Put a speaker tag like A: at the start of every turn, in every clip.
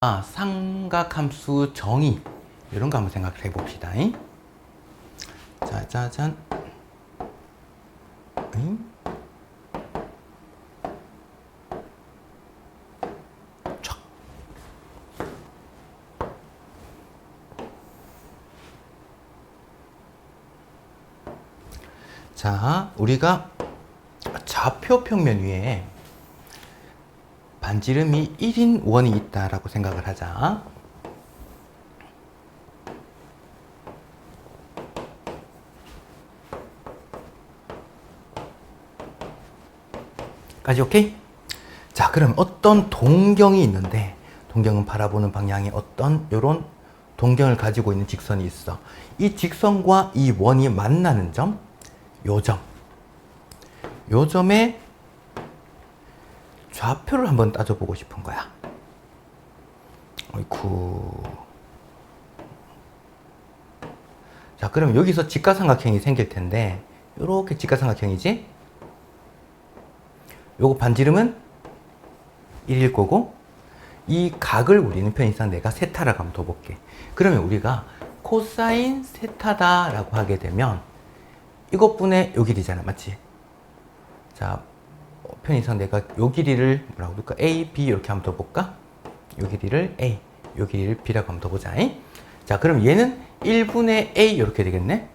A: 아, 삼각함수 정의 이런 거 한번 생각해 봅시다. 잉? 짜자잔. 잉? 촥. 자, 우리가 좌표 평면 위에 반지름이 1인 원이 있다라고 생각을 하자. 까지 오케이? 자, 그럼 어떤 동경이 있는데 동경은 바라보는 방향에 어떤 요런 동경을 가지고 있는 직선이 있어. 이 직선과 이 원이 만나는 점, 요 점. 요 점에 좌표를 한번 따져보고 싶은 거야. 어이쿠. 자, 그럼 여기서 직가삼각형이 생길 텐데, 요렇게 직가삼각형이지? 요거 반지름은 1일 거고, 이 각을 우리는 편의상 내가 세타라고 한번 둬볼게. 그러면 우리가 코사인 세타다라고 하게 되면, 이것분의 요 길이잖아, 맞지? 자, 어, 편의상 내가 요 길이를 뭐라고 볼까? A, B 이렇게 한번 더 볼까? 요 길이를 A, 요 길이를 B라고 한번 더 보자. 잉? 자, 그럼 얘는 1분의 A 이렇게 되겠네?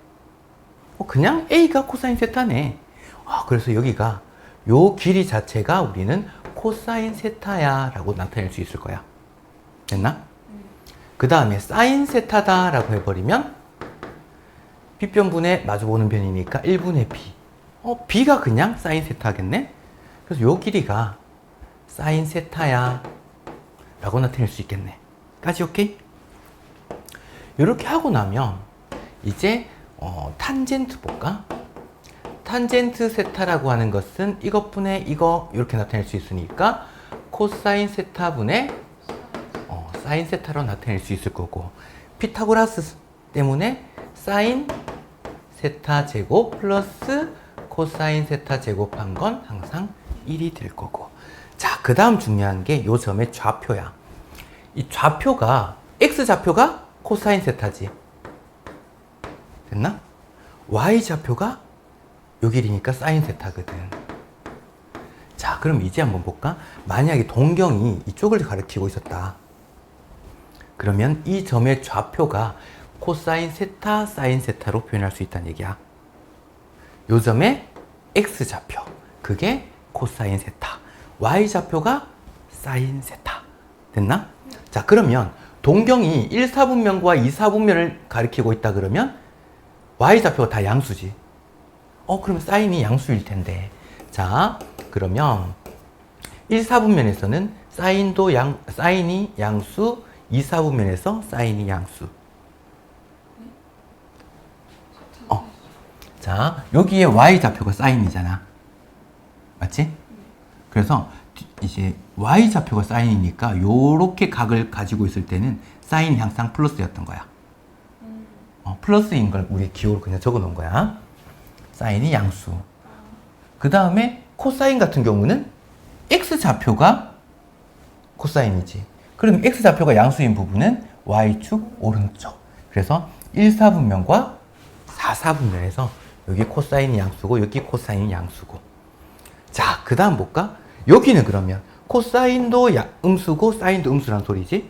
A: 어, 그냥 A가 코사인 세타네. 아, 그래서 여기가 요 길이 자체가 우리는 코사인 세타야 라고 나타낼 수 있을 거야. 됐나? 그 다음에 사인 세타다 라고 해버리면 B변분에 마주보는 변이니까 1분의 B. 어, B가 그냥 사인 세타겠네? 그래서 요 길이가 사인 세타야 라고 나타낼 수 있겠네. 까지 오케이? 이렇게 하고 나면 이제 어, 탄젠트 볼까? 탄젠트 세타라고 하는 것은 이것분의 이거 이렇게 나타낼 수 있으니까 코사인 세타분의 어, 사인 세타로 나타낼 수 있을 거고 피타고라스 때문에 사인 세타 제곱 플러스 코사인 세타 제곱한 건 항상 1이 될 거고. 자, 그 다음 중요한 게 요 점의 좌표야. 이 좌표가, x 좌표가 코사인 세타지. 됐나? y 좌표가 요 길이니까 사인 세타거든. 자, 그럼 이제 한번 볼까? 만약에 동경이 이쪽을 가리키고 있었다. 그러면 이 점의 좌표가 코사인 세타, 사인 세타로 표현할 수 있다는 얘기야. 요 점의 x 좌표. 그게 코사인 세타. y 좌표가 사인 세타. 됐나? 자, 그러면 동경이 1, 4분면과 2, 4분면을 가리키고 있다 그러면 y 좌표가 다 양수지. 어, 그러면 사인이 양수일 텐데. 자, 그러면 1, 4분면에서는 사인도 양, 사인이 양수, 2, 4분면에서 사인이 양수. 자, 여기에 y 좌표가 사인이잖아. 맞지? 그래서 뒤- 이제 y 좌표가 사인이니까 요렇게 각을 가지고 있을 때는 사인이 항상 플러스였던 거야. 어, 플러스인 걸 우리 기호로 그냥 적어 놓은 거야. 사인이 양수. 그 다음에 코사인 같은 경우는 x 좌표가 코사인이지. 그럼 x 좌표가 양수인 부분은 y축 오른쪽. 그래서 1, 4분면과 4, 4분면에서 여기 코사인이 양수고 여기 코사인이 양수고. 자, 그 다음 볼까? 여기는 그러면 코사인도 야- 음수고 사인도 음수란 소리지?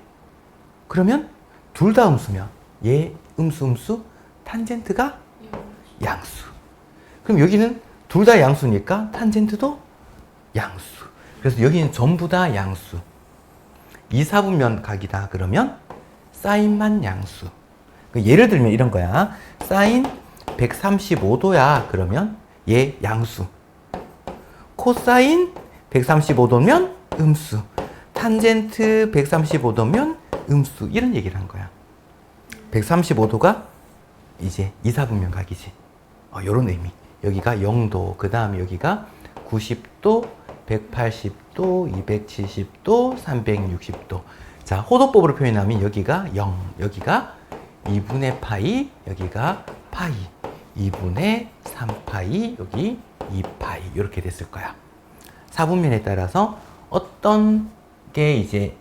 A: 그러면 둘 다 음수면 얘 음수 음수 탄젠트가 양수. 그럼 여기는 둘 다 양수니까 탄젠트도 양수. 그래서 여기는 전부 다 양수. 2, 4분면 각이다 그러면 사인만 양수. 그 예를 들면 이런 거야. 사인 135도야 그러면 얘 양수. 코사인 135도면 음수. 탄젠트 135도면 음수. 이런 얘기를 한 거야. 135도가 이제 2, 4분면 각이지. 어, 요런 의미. 여기가 0도, 그 다음에 여기가 90도, 180도, 270도, 360도. 자, 호도법으로 표현하면 여기가 0, 여기가 2분의 파이, 여기가 파이, 2분의 3파이, 여기 2파이. 이렇게 됐을 거야. 4분면에 따라서 어떤 게 이제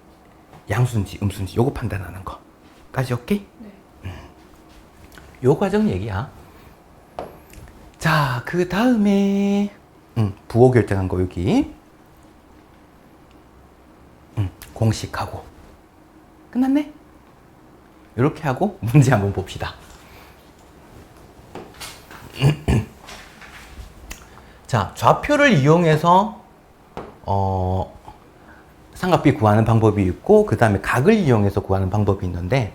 A: 양수인지 음수인지 요거 판단하는 거까지 오케이?
B: 네.
A: 요 과정 얘기야. 자, 그 다음에 음, 부호 결정한 거 여기. 음, 공식하고 끝났네. 이렇게 하고 문제 한번 봅시다. 자, 좌표를 이용해서 어, 삼각비 구하는 방법이 있고 그 다음에 각을 이용해서 구하는 방법이 있는데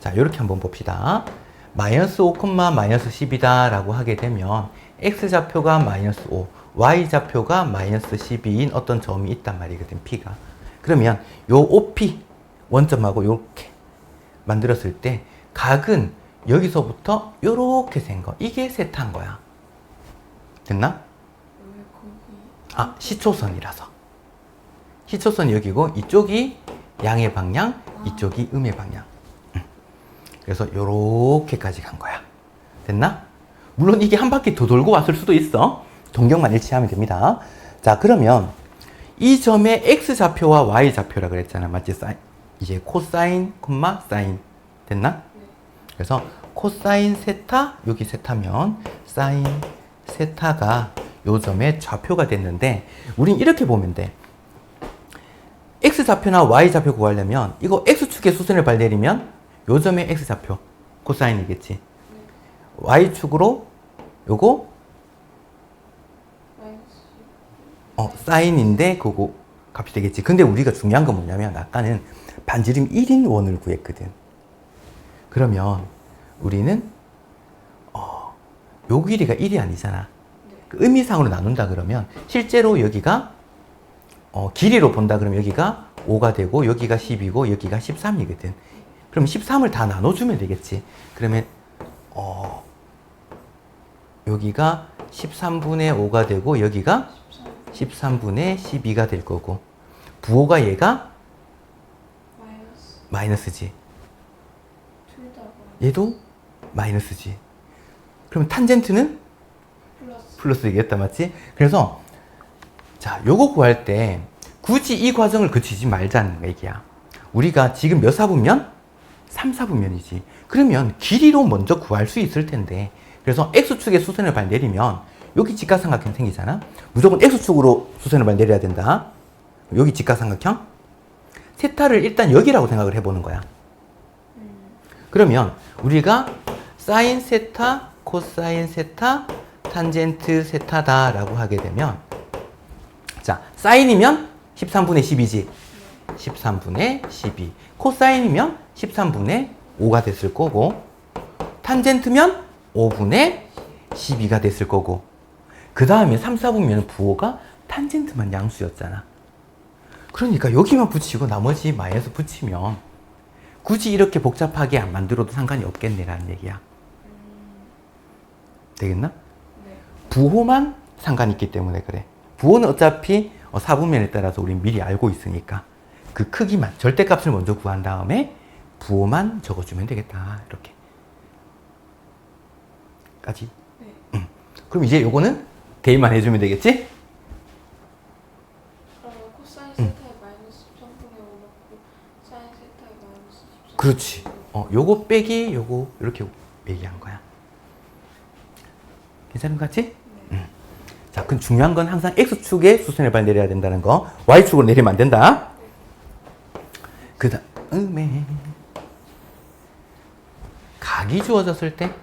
A: 자 이렇게 한번 봅시다. 마이너스 5, 마이너스 10이다 라고 하게 되면 x좌표가 마이너스 5 y좌표가 마이너스 12인 어떤 점이 있단 말이거든 p가. 그러면 요 OP 원점하고 이렇게 만들었을 때 각은 여기서부터 요렇게 생거. 이게 세타인 거야. 됐나? 아 시초선이라서 시초선이 여기고 이쪽이 양의 방향 이쪽이 음의 방향 음. 그래서 요렇게까지 간 거야 됐나? 물론 이게 한 바퀴 더 돌고 왔을 수도 있어 동경만 일치하면 됩니다 자 그러면 이 점의 x좌표와 y좌표라 그랬잖아 맞지? 사인, 이제 코사인 콤마 사인 됐나? 그래서 코사인 세타 여기 세타면 사인 세타가 요 점의 좌표가 됐는데 우린 이렇게 보면 돼 x좌표나 y좌표 구하려면 이거 x축의 수선을 발 내리면 요 점의 x좌표 코사인이겠지 y축으로 요거 어, 사인인데 그거 값이 되겠지. 근데 우리가 중요한 건 뭐냐면 아까는 반지름 1인 원을 구했거든. 그러면 우리는 어, 요 길이가 1이 아니잖아.
B: 네.
A: 그 의미상으로 나눈다 그러면 실제로 여기가 어, 길이로 본다 그러면 여기가 5가 되고 여기가 10이고 여기가 13이거든. 그럼 13을 다 나눠주면 되겠지. 그러면 어, 여기가 13분의 5가 되고 여기가
B: 13
A: 13분의 12가 될 거고 부호가 얘가
B: 마이너스
A: 마이너스지
B: 둘다
A: 얘도 마이너스지 그러면 탄젠트는
B: 플러스
A: 되겠다 맞지? 그래서 자 요거 구할 때 굳이 이 과정을 거치지 말자는 얘기야. 우리가 지금 몇 사분면? 3, 4분면이지. 그러면 길이로 먼저 구할 수 있을 텐데. 그래서 X축의 수선을 발 내리면 여기 직각삼각형 생기잖아. 무조건 X축으로 수선을 발 내려야 된다. 여기 직각삼각형? 세타를 일단 여기라고 생각을 해보는 거야. 그러면 우리가 사인 세타, 코사인 세타, 탄젠트 세타다 라고 하게 되면 자, 사인이면 13분의 10이지. 13분의 12. 코사인이면 13분의 5가 됐을 거고 탄젠트면 5분의 12가 됐을 거고 그 다음에 3, 4분면 부호가 탄젠트만 양수였잖아. 그러니까 여기만 붙이고 나머지 마이너스 붙이면 굳이 이렇게 복잡하게 안 만들어도 상관이 없겠네라는 얘기야. 되겠나?
B: 네.
A: 부호만 상관이 있기 때문에 그래. 부호는 어차피 어, 사분면에 따라서 우리 미리 알고 있으니까 그 크기만 절대값을 먼저 구한 다음에 부호만 적어주면 되겠다 이렇게. 까지.
B: 네.
A: 그럼 이제 요거는 대입만 해주면 되겠지?
B: 그러면 코사인 세타에 마이너스 13분의 5 넣고 사인 세타에 마이너스 13
A: 그렇지. 어, 요거 빼기 요거 이렇게 얘기한 거야. 괜찮은 것 같지? 음. 자, 그럼 중요한 건 항상 x축에 수선을 발 내려야 된다는 거. y축으로 내리면 안 된다. 그 다음에 각이 주어졌을 때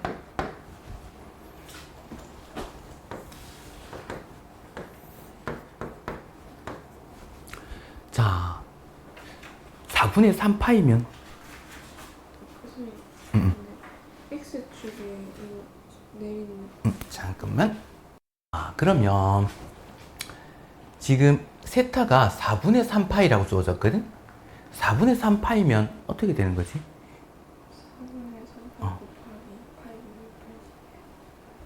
A: 자, 4분의 3파이면
B: 교수님
A: 음.
B: 근데 X축에 이거 내리는
A: 음, 잠깐만. 아, 그러면 지금 세타가 4분의 3파이라고 주어졌거든? 4분의 3파이면 어떻게 되는 거지?
B: 4분의 3
A: 어.
B: 곱하기 8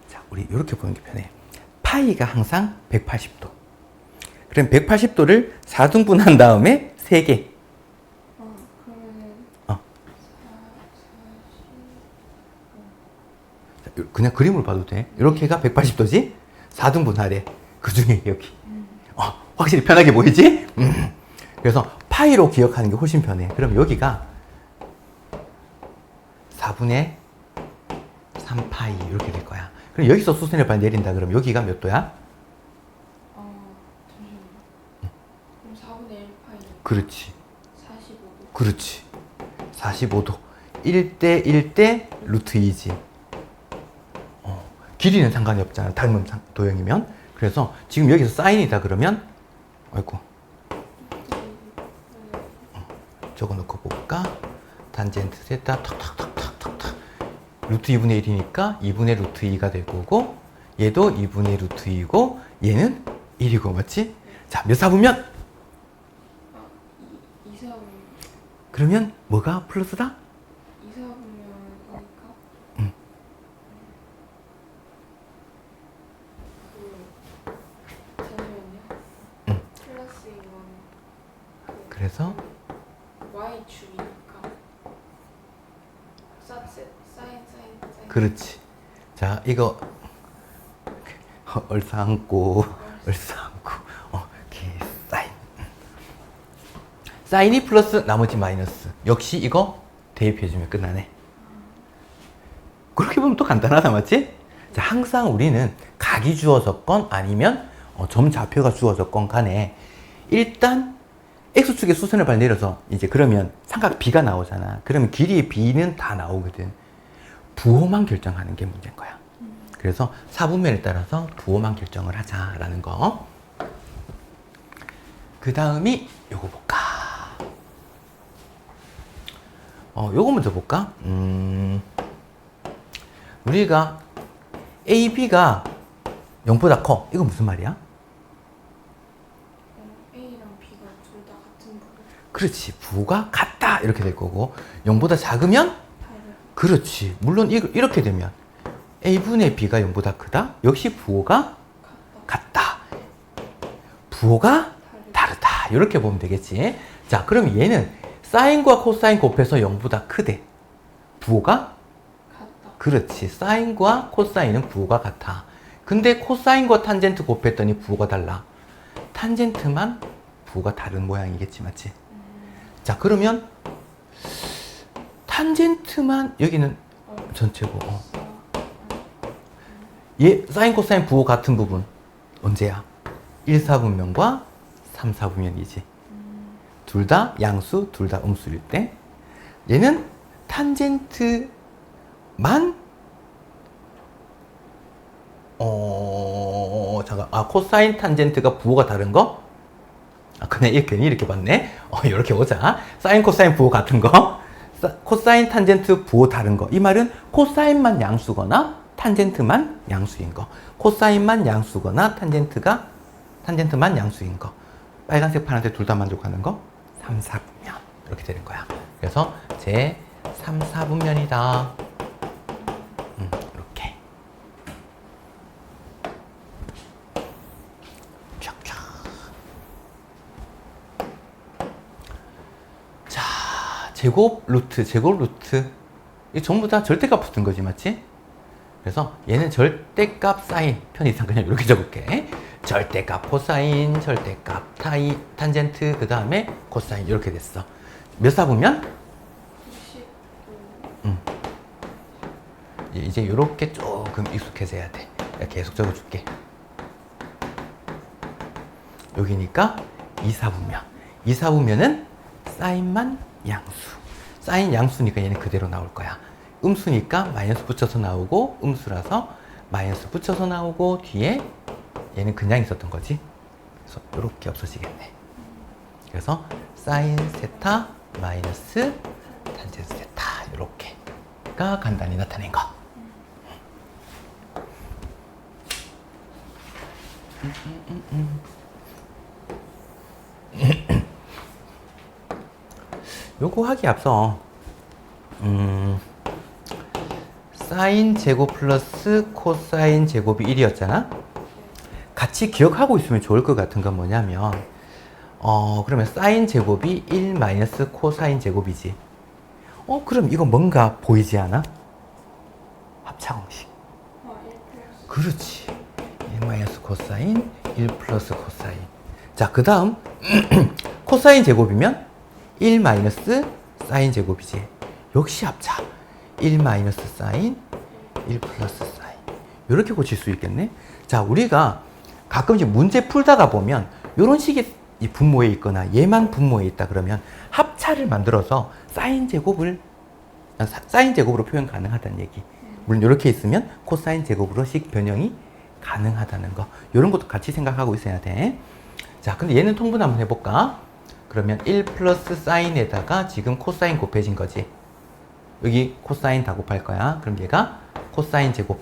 A: 자, 우리 이렇게 보는 게 편해. 파이가 항상 180도. 그럼 180도를 4등분한 다음에 3개.
B: 어 그러면은
A: 어.
B: 4 40
A: 자, 그냥 그림을 봐도 돼. 이렇게가 180도지? 4등분하래. 그 중에 여기. 어, 확실히 편하게 보이지? 음. 그래서 파이로 기억하는 게 훨씬 편해. 그럼 여기가 4분의 3파이 이렇게 될 거야. 그럼 여기서 수선의 발 내린다. 그럼 여기가 몇 도야?
B: 어, 잠시만요. 그럼 4분의 1파이
A: 그렇지.
B: 45도.
A: 그렇지. 45도. 1대 1대 루트 2지. 어, 길이는 상관이 없잖아. 닮은 상- 도형이면. 그래서 지금 여기서 사인이다 그러면 아이고 적어 놓고 볼까? 단젠트 세타 탁탁탁탁탁탁 루트 2분의 1이니까 2분의 루트 2가 될 거고 얘도 2분의 루트 2고 얘는 1이고 맞지? 자, 몇 사분면?
B: 아, 2, 2, 4분면,
A: 그러면 뭐가 플러스다?
B: 2, 4분면 그러니까?
A: 응.
B: 그, 잠시만요.
A: 응.
B: 플러스 이건 그
A: 그래서
B: Y축이니까. 사, 세, 사인, 사인, 사인.
A: 그렇지. 자, 이거 얼싸안고 얼싸안고 어, 이렇게 사인. 사인이 플러스 나머지 마이너스. 역시 이거 대입해주면 끝나네. 그렇게 보면 또 간단하다, 맞지? 자, 항상 우리는 각이 주어졌건 아니면 어, 점 좌표가 주어졌건 간에 일단 x축에 수선을 발 내려서 이제 그러면 삼각 b가 나오잖아. 그러면 길이의 b는 다 나오거든. 부호만 결정하는 게 문제인 거야. 그래서 사분면에 따라서 부호만 결정을 하자라는 거. 그 다음이 요거 볼까? 어, 요거 먼저 볼까? 음, 우리가 A, B가 0보다 커. 이거 무슨 말이야?
B: 어, A랑 B가 둘 다 같은 부분.
A: 그렇지. 부호가 같다. 이렇게 될 거고. 0보다 작으면? 그렇지. 물론 이- 이렇게 되면 A분의 B가 0보다 크다? 역시 부호가 같다. 부호가
B: 다르.
A: 다르다. 이렇게 보면 되겠지. 자, 그럼 얘는 사인과 코사인 곱해서 0보다 크대. 부호가?
B: 같다.
A: 그렇지. 사인과 코사인은 부호가 같아. 근데 코사인과 탄젠트 곱했더니 부호가 달라. 탄젠트만 부호가 다른 모양이겠지, 맞지?
B: 음,
A: 자, 그러면 탄젠트만 여기는
B: 어,
A: 전체고. 어.
B: 사,
A: 얘 사인 코사인 부호 같은 부분 언제야? 1, 4분면과 3, 4분면이지.
B: 음,
A: 둘다 양수, 둘 다 음수일 때 얘는 탄젠트만 어 잠깐 아 코사인 탄젠트가 부호가 다른 거? 아 그냥 이렇게 이렇게 봤네. 어 이렇게 오자. 사인 코사인 부호 같은 거. 사- 코사인 탄젠트 부호 다른 거. 이 말은 코사인만 양수거나 탄젠트만 양수인 거. 코사인만 양수거나 탄젠트가 탄젠트만 양수인 거. 빨간색 파란색 둘 다 만족하는 거. 3, 4분면. 이렇게 되는 거야. 그래서 제 3, 4분면이다. 음, 이렇게. 쫙쫙. 자, 제곱 루트, 제곱 루트. 이 전부 다 절대값 붙은 거지, 맞지? 그래서 얘는 절대값 사인 편의상 그냥 이렇게 적을게. 절대값 코사인, 절대값 타이, 탄젠트, 그 다음에 코사인 이렇게 됐어. 몇 사보면
B: 90도.
A: 이제 이렇게 조금 익숙해져야 돼. 계속 적어줄게. 여기니까 2사분면. 2사분면은 사인만 양수. 사인 양수니까 얘는 그대로 나올 거야. 음수니까 마이너스 붙여서 나오고 음수라서 마이너스 붙여서 나오고 뒤에 얘는 그냥 있었던 거지. 그래서 이렇게 없어지겠네. 그래서 사인 세타 마이너스 탄젠 세타 이렇게가 간단히 나타낸 거. 요거 하기 앞서 음, 사인 제곱 플러스 코사인 제곱이 1이었잖아. 같이 기억하고 있으면 좋을 것 같은 건 뭐냐면 어 그러면 사인 제곱이 1 마이너스 코사인 제곱이지. 어 그럼 이거 뭔가 보이지 않아? 합차공식.
B: 아, 1 플러스.
A: 그렇지. 1 마이너스 코사인 1 플러스 코사인. 자, 그 다음 코사인 제곱이면 1 마이너스 사인 제곱이지. 역시 합차. 1 마이너스 사인, 1 플러스 사인. 이렇게 고칠 수 있겠네. 자, 우리가 가끔씩 문제 풀다가 보면 이런 식의 이 분모에 있거나 얘만 분모에 있다 그러면 합차를 만들어서 사인 제곱을 아, 사- 사인 제곱으로 표현 가능하다는 얘기. 물론 이렇게 있으면 코사인 제곱으로식 변형이 가능하다는 거. 이런 것도 같이 생각하고 있어야 돼. 자, 근데 얘는 통분 한번 해볼까? 그러면 1 플러스 사인에다가 지금 코사인 곱해진 거지. 여기 코사인 다 곱할 거야. 그럼 얘가 코사인 제곱.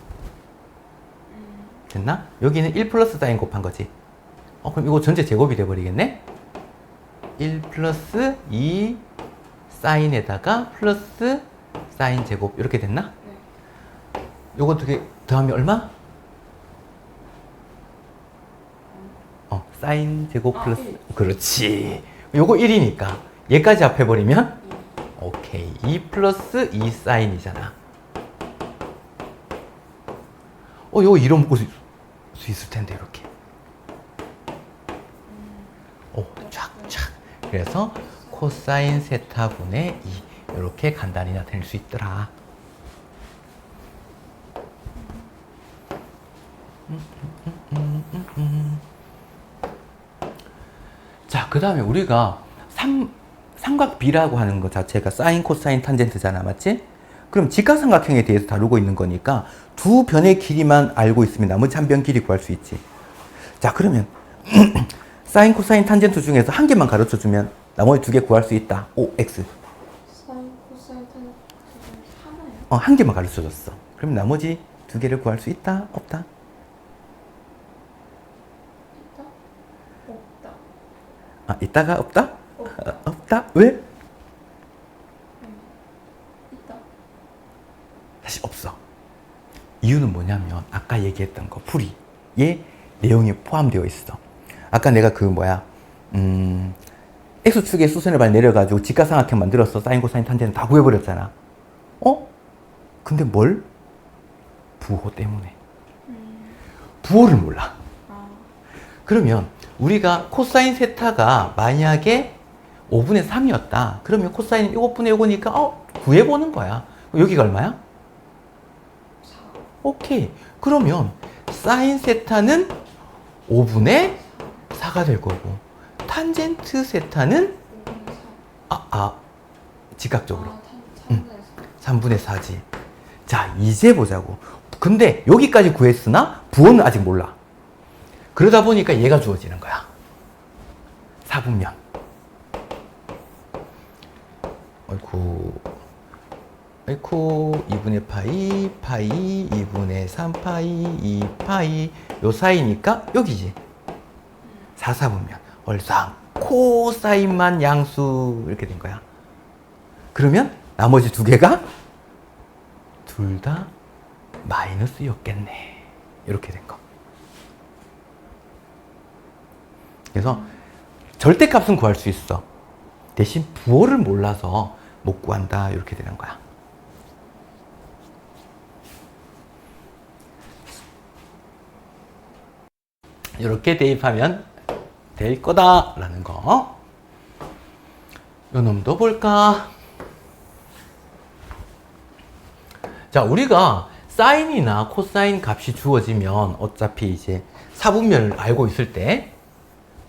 A: 됐나? 여기는 1 플러스 사인 곱한 거지. 어, 그럼 이거 전체 제곱이 돼버리겠네? 1 플러스 2 사인에다가 플러스 사인 제곱. 이렇게 됐나?
B: 네.
A: 요거 두 개 더하면 얼마? 어, 사인 제곱
B: 아,
A: 플러스.
B: 일.
A: 그렇지. 요거 1이니까 얘까지 합해버리면
B: 이.
A: 오케이. 2 플러스 2 사인이잖아. 어, 요거 이로 묶을 수, 수 있을 텐데, 이렇게. 오, 쫙, 쫙. 그래서 코사인 세타분의 2. 이렇게 간단히 나타낼 수 있더라. 자, 그 다음에 우리가 삼, 삼각 B라고 하는 것 자체가 사인, 코사인, 탄젠트잖아. 맞지? 그럼 직각삼각형에 대해서 다루고 있는 거니까 두 변의 길이만 알고 있으면 나머지 한 변 길이 구할 수 있지. 자, 그러면 사인, 코사인, 탄젠트 중에서 한 개만 가르쳐 주면 나머지 두 개 구할 수 있다. O, X.
B: 사인, 코사인, 탄 하나요?
A: 어, 한 개만 가르쳐 줬어. 그럼 나머지 두 개를 구할 수 있다? 없다?
B: 있다? 없다.
A: 아, 있다가 없다?
B: 없다?
A: 왜?
B: 있다.
A: 다시 없어. 이유는 뭐냐면 아까 얘기했던 거 풀이에 내용이 포함되어 있어. 아까 내가 그 뭐야 음 x축의 수선을 발 내려가지고 직각삼각형 만들었어. 사인 코사인 탄젠트 다 구해버렸잖아. 어? 근데 뭘? 부호 때문에.
B: 음.
A: 부호를 몰라.
B: 아.
A: 그러면 우리가 코사인 세타가 만약에 5분의 3이었다. 그러면 코사인 7분의 5니까 어 구해보는 거야. 여기가 얼마야?
B: 4.
A: 오케이. 그러면 사인 세타는 5분의 4가 될 거고 탄젠트 세타는
B: 5분의 4.
A: 아, 아 직각적으로
B: 아, 탄, 탄
A: 3분의 4지. 자, 이제 보자고. 근데 여기까지 구했으나 부호는 아직 몰라. 그러다 보니까 얘가 주어지는 거야. 4분면. 아이쿠. 아이쿠. 2분의 파이, 파이, 2분의 3 파이, 2 파이. 요 사이니까 여기지. 4, 4분면. 얼상. 코사인만 양수. 이렇게 된 거야. 그러면 나머지 두 개가 둘 다 마이너스였겠네. 이렇게 된 거. 그래서 절대값은 구할 수 있어. 대신 부호를 몰라서 못 구한다. 이렇게 되는 거야. 이렇게 대입하면 될 거다라는 거. 요 놈도 볼까? 자, 우리가 사인이나 코사인 값이 주어지면 어차피 이제 사분면을 알고 있을 때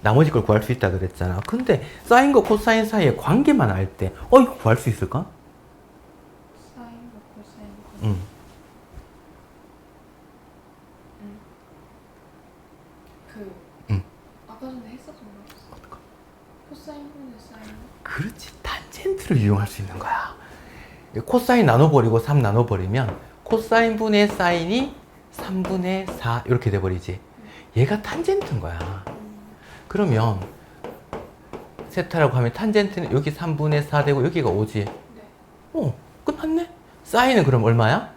A: 나머지 걸 구할 수 있다 그랬잖아. 근데 사인과 코사인 사이의 관계만 알 때, 어, 이거 구할 수 있을까?
B: 사인과 코사인.
A: 응.
B: 그.
A: 응.
B: 아까 전에 했었던 거 없어. 코사인 분의 사인.
A: 그렇지. 탄젠트를 이용할 수 있는 거야. 코사인 나눠버리고 3 나눠버리면 코사인 분의 사인이 3분의 4 이렇게 돼버리지. 얘가 탄젠트인 거야. 그러면 세타라고 하면 탄젠트는 여기 3분의 4 되고 여기가 5지.
B: 네.
A: 어, 끝났네. 사인은 그럼 얼마야?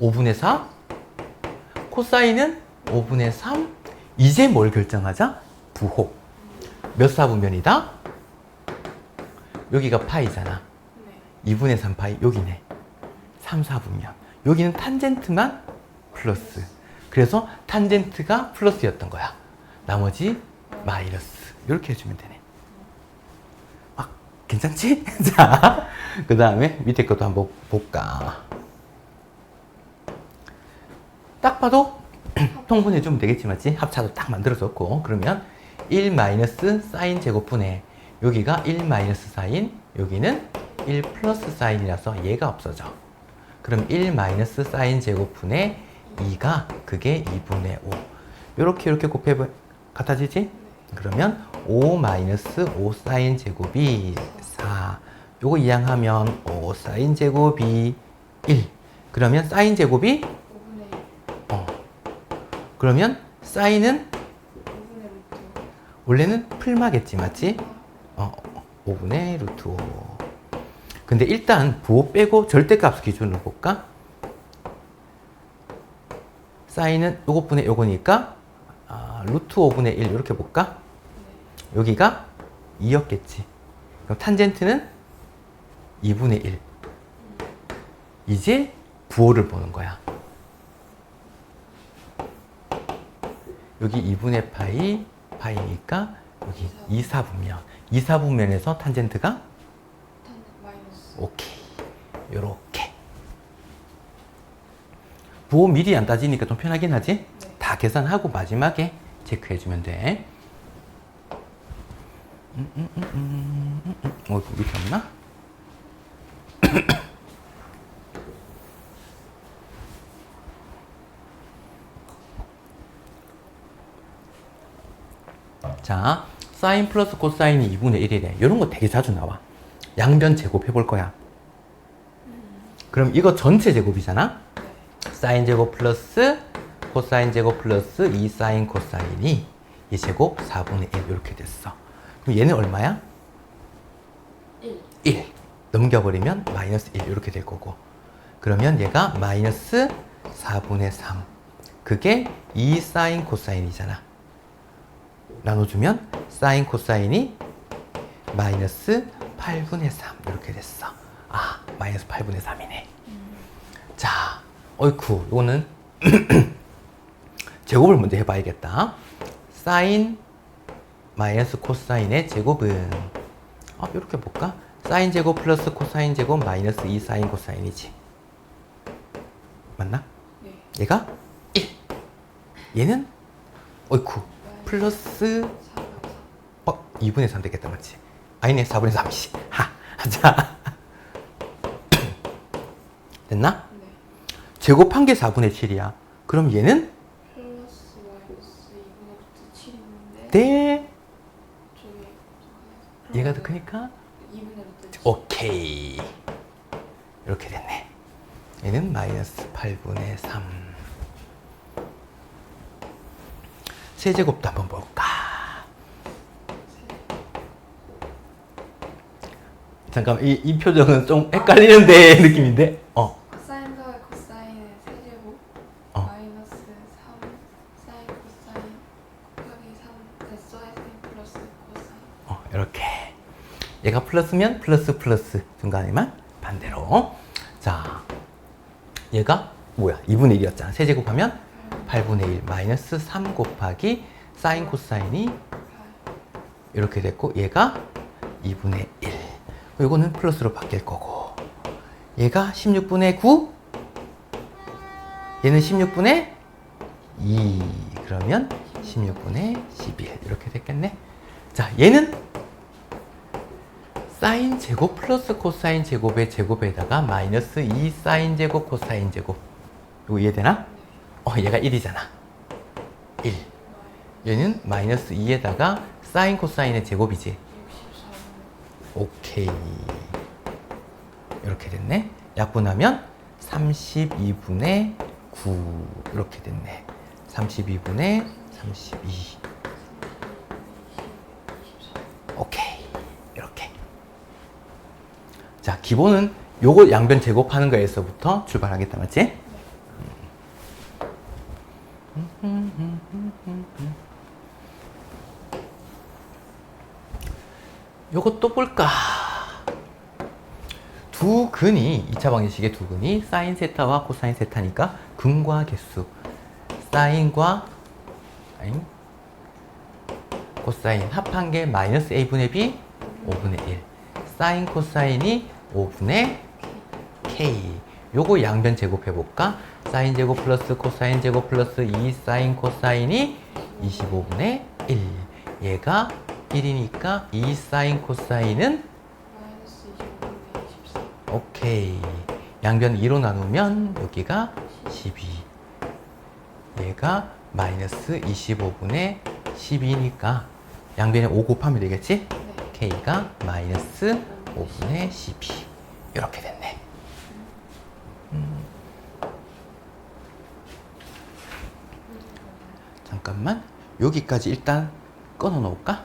A: 5분의 4? 코사인은 5분의 3? 이제 뭘 결정하자? 부호. 몇 사분면이다? 여기가 파이잖아.
B: 네.
A: 2분의 3 파이 여기네. 3, 4분면. 여기는 탄젠트만 플러스. 그래서 탄젠트가 플러스였던 거야. 나머지 마이너스. 이렇게 해주면 되네. 막 괜찮지? 자, 그 다음에 밑에 것도 한번 볼까. 딱 봐도 통분해주면 되겠지, 맞지? 합차도 딱 만들어졌고. 그러면 1 마이너스 사인 제곱분의 여기가 1 마이너스 사인, 여기는 1 플러스 사인이라서 얘가 없어져. 그럼 1 마이너스 사인 제곱분의 2가 그게 2분의 5. 요렇게 이렇게 곱해 같아지지? 그러면 5 마이너스 5 사인 제곱이 4. 요거 이항하면 5 사인 제곱이 1. 그러면 사인 제곱이
B: 5분의 1
A: 어. 그러면 사인은
B: 5분의 루트
A: 원래는 풀마겠지, 맞지? 어, 5분의 루트 5. 근데 일단 부호 빼고 절대값 기준으로 볼까? 사인은 요것분의 요거니까 아, 루트 5분의 1 이렇게 볼까? 여기가 2였겠지. 그럼 탄젠트는 2분의 1. 이제 부호를 보는 거야. 여기 2분의 파이, 파이니까 여기 2, 4분면. 2, 4분면에서 탄젠트가 오케이. 요렇게. 부호 미리 안 따지니까 좀 편하긴 하지?
B: 네.
A: 다 계산하고 마지막에 체크해주면 돼. 음, 음, 음, 음, 음, 음. 어, 이거 밑에 없나? 자, 사인 플러스 코사인이 2분의 1이래. 이런 거 되게 자주 나와. 양변 제곱 해 볼 거야. 그럼 이거 전체 제곱이잖아?
B: 네
A: 사인 제곱 플러스 코사인 제곱 플러스 2 사인 코사인이 이 제곱 4분의 1 이렇게 됐어. 그럼 얘는 얼마야?
B: 1
A: 1. 넘겨버리면 마이너스 1 이렇게 될 거고. 그러면 얘가 마이너스 4분의 3. 그게 2 사인 코사인이잖아. 나눠주면 사인 코사인이 마이너스 8분의 3 이렇게 됐어. 아, 마이너스 8분의 3이네. 자, 어이쿠, 이거는 제곱을 먼저 해봐야겠다. 사인 마이너스 코사인의 제곱은 어, 이렇게 볼까? 사인 제곱 플러스 코사인 제곱 마이너스 2 사인 코사인이지. 맞나?
B: 네
A: 얘가 1. 얘는 어이쿠 플러스 4어 2분의 3 되겠다 맞지? 아니네 4분의 3이지. 하. 자. 됐나?
B: 네
A: 제곱한 게 4분의 7이야. 그럼 얘는
B: 플러스 마이너스 2분의 루트 7인데
A: 네. 얘가 더 크니까
B: 2분의 루트 7
A: 오케이. 이렇게 됐네. 얘는 마이너스 8분의 3. 세제곱도 한번 볼까? 잠깐 이, 이 표정은 좀 헷갈리는데 느낌인데. 어.
B: 사인 더하기 코사인의 세제곱
A: 어.
B: 마이너스 3 사인 코사인 곱하기 3 됐어야 사인 플러스 코사인
A: 어, 이렇게. 얘가 플러스면 플러스 플러스 중간에만 반대로. 자, 얘가 뭐야? 2분의 1이었잖아. 세제곱하면 8분의 1 마이너스 3 곱하기 사인 코사인이
B: 8
A: 이렇게 됐고 얘가 2분의 1. 이거는 플러스로 바뀔 거고 얘가 16분의 9 얘는 16분의 2 그러면 16분의 11 이렇게 됐겠네. 자 얘는 사인 제곱 플러스 코사인 제곱의 제곱에다가 마이너스 2 사인 제곱 코사인 제곱 이거 이해되나? 어 얘가 1이잖아. 1 얘는 마이너스 2에다가 사인 코사인의 제곱이지.
B: 64분의
A: 오케이. 이렇게 됐네. 약분하면 32분의 9 이렇게 됐네. 32분의 32. 오케이. 이렇게. 자, 기본은 요거 양변 제곱하는 거에서부터 출발하겠다, 맞지? 요것도 볼까? 두 근이 2차 방정식의 두 근이 사인 세타와 코사인 세타니까 근과 개수 사인과 사인 코사인 합한 게 마이너스 a분의 b 5분의 1 사인 코사인이 5분의 k. 요거 양변 제곱해 볼까? 사인 제곱 플러스 코사인 제곱 플러스 2 사인 코사인이 25분의 1. 얘가 1이니까 2 사인 코사인은
B: 마이너스 25분의 24.
A: 오케이. 양변 2로 나누면 여기가 12. 얘가 마이너스 25분의 12니까 양변에 5 곱하면 되겠지?
B: 네.
A: k가 마이너스 5분의 12. 이렇게 됐네. 음. 잠깐만. 여기까지 일단 끊어 놓을까?